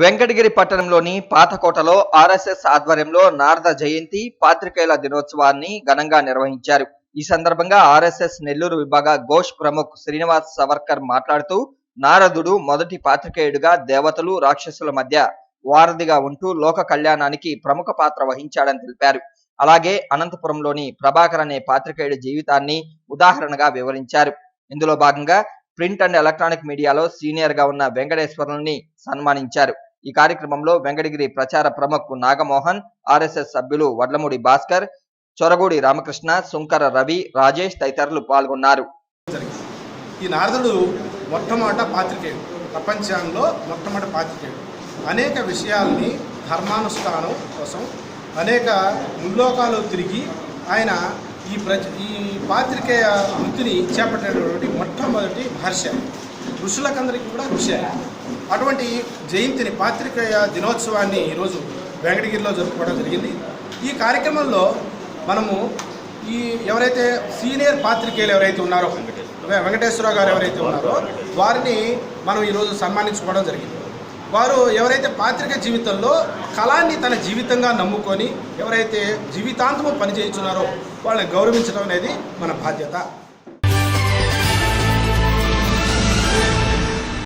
వెంకటగిరి పట్టణంలోని పాతకోటలో ఆర్ఎస్ఎస్ ఆధ్వర్యంలో నారద జయంతి పాత్రికేయుల దినోత్సవాన్ని ఘనంగా నిర్వహించారు. ఈ సందర్భంగా ఆర్ఎస్ఎస్ నెల్లూరు విభాగ ఘోష్ ప్రముఖ్ శ్రీనివాస్ సవర్కర్ మాట్లాడుతూ నారదుడు మొదటి పాత్రికేయుడిగా దేవతలు రాక్షసుల మధ్య వారధిగా ఉంటూ లోక కళ్యాణానికి ప్రముఖ పాత్ర వహించాడని తెలిపారు. అలాగే అనంతపురంలోని ప్రభాకర్ అనే పాత్రికేయుడి జీవితాన్ని ఉదాహరణగా వివరించారు. ఇందులో భాగంగా ప్రింట్ అండ్ ఎలక్ట్రానిక్ మీడియాలో సీనియర్గా ఉన్న వెంకటేశ్వరుల్ని సన్మానించారు. ఈ కార్యక్రమంలో వెంకటగిరి ప్రచార ప్రముఖ్ నాగమోహన్ ఆర్ఎస్ఎస్ సభ్యులు వడ్లమూడి భాస్కర్ చొరగూడి రామకృష్ణ సుంకర రవి రాజేష్ తదితరులు పాల్గొన్నారు. ఈ నారదుడు మొట్టమొదట పాత్రికేయుడు. ప్రపంచంలో మొట్టమొదటి పాత్రికేయుడు. అనేక విషయాల్ని ధర్మానుష్ఠానం కోసం అనేక ముల్లోకాలు తిరిగి ఆయన ఈ ప్రజ ఈ పాత్రికేయ వృత్తిని చేపట్టినటువంటి మొట్టమొదటి భాష ఋషులకందరికీ కూడా ఋషి అటువంటి జయంతిని పాత్రికేయ దినోత్సవాన్ని ఈరోజు వెంకటగిరిలో జరుపుకోవడం జరిగింది. ఈ కార్యక్రమంలో మనము ఈ ఎవరైతే సీనియర్ పాత్రికేయులు ఎవరైతే ఉన్నారో వెంకటేశ్వర వెంకటేశ్వరరావు గారు ఎవరైతే ఉన్నారో వారిని మనం ఈరోజు సన్మానించుకోవడం జరిగింది. వారు ఎవరైతే పాత్రిక జీవితంలో కళాన్ని తన జీవితంగా నమ్ముకొని ఎవరైతే జీవితాంతము పనిచేస్తున్నారో వాళ్ళని గౌరవించడం అనేది మన బాధ్యత.